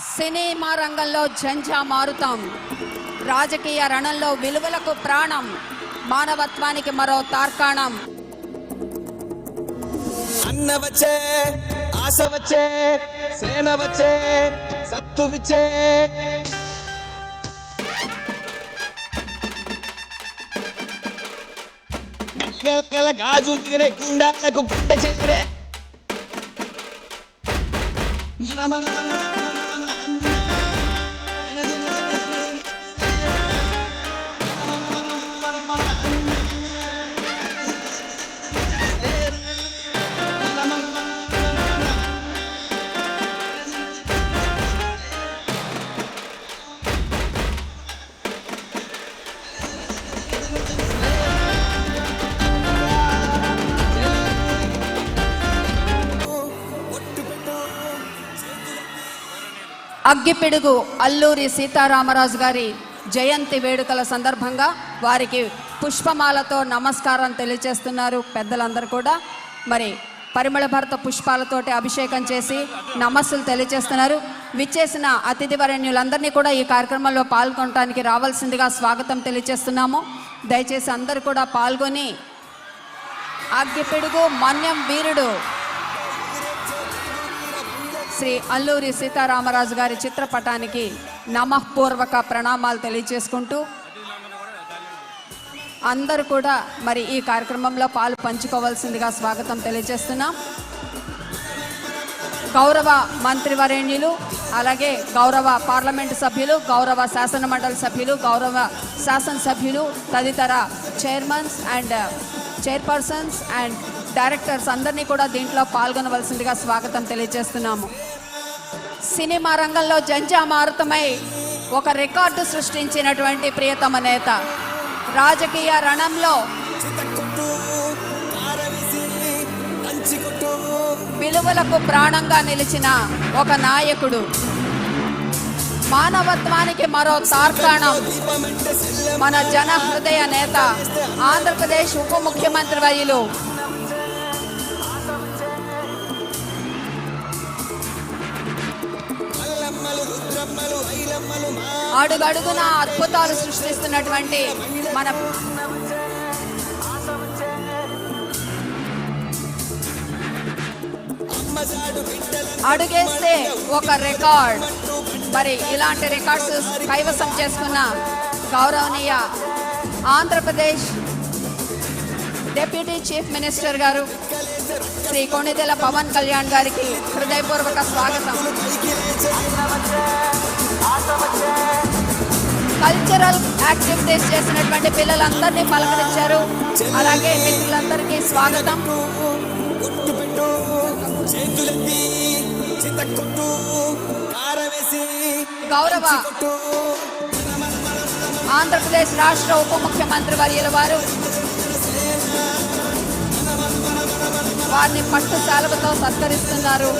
Cinema రంగంలో జంజా మారుతాం. రాజకీయ రణంలో విలువలకు ప్రాణం. మానవత్వానికి మరో తార్కాణం. అన్న వచ్చే ఆశ వచ్చే సేన వచ్చే సత్తు విచ్చే. గాజు తీరే గుండాలకు పుట్ట చేరే. అగ్గిపిడుగు అల్లూరి సీతారామరాజు గారి జయంతి వేడుకల సందర్భంగా వారికి పుష్పమాలతో నమస్కారం తెలియజేస్తున్నారు పెద్దలందరూ కూడా. మరి పరిమళ భర్త పుష్పాలతోటి అభిషేకం చేసి నమస్సులు తెలియజేస్తున్నారు. విచ్చేసిన అతిథివరణ్యులందరినీ కూడా ఈ కార్యక్రమంలో పాల్గొనడానికి రావాల్సిందిగా స్వాగతం తెలియజేస్తున్నాము. దయచేసి అందరూ కూడా పాల్గొని అగ్గిపిడుగు మన్యం వీరుడు శ్రీ అల్లూరి సీతారామరాజు గారి చిత్రపటానికి నమఃపూర్వక ప్రణామాలు తెలియజేసుకుంటూ అందరూ కూడా మరి ఈ కార్యక్రమంలో పాలు పంచుకోవాల్సిందిగా స్వాగతం తెలియజేస్తున్నాం. గౌరవ మంత్రివరేణ్యులు అలాగే గౌరవ పార్లమెంటు సభ్యులు గౌరవ శాసన మండలి సభ్యులు గౌరవ శాసనసభ్యులు తదితర chairmans and chairpersons and directors అందరినీ కూడా దీంట్లో పాల్గొనవలసిందిగా స్వాగతం తెలియజేస్తున్నాము. సినిమా రంగంలో జంజా మారుతమై ఒక రికార్డు సృష్టించినటువంటి ప్రియతమ నేత. రాజకీయ రణంలో విలువలకు ప్రాణంగా నిలిచిన ఒక నాయకుడు. మానవత్వానికి మరో తార్కాణం. మన జన హృదయ నేత ఆంధ్రప్రదేశ్ ఉప ముఖ్యమంత్రి వయలు. అడుగడుగున అద్భుతాలు సృష్టిస్తున్నటువంటి మన అడుగేస్తే ఒక రికార్డ్. మరి ఇలాంటి రికార్డ్స్ కైవసం చేసుకున్న గౌరవనీయ ఆంధ్రప్రదేశ్ డిప్యూటీ చీఫ్ మినిస్టర్ గారు శ్రీ కొణిదెల పవన్ కళ్యాణ్ గారికి హృదయపూర్వక స్వాగతం. కల్చరల్ యాక్టివిటీస్ చేసినటువంటి పిల్లలందరినీ పలకరించారు. అలాగే మిత్రులందరికీ స్వాగతం. గౌరవ ఆంధ్రప్రదేశ్ రాష్ట్ర ఉప ముఖ్యమంత్రి వర్యుల వారు వారిని పట్టు శాలువతో సత్కరిస్తున్నారు.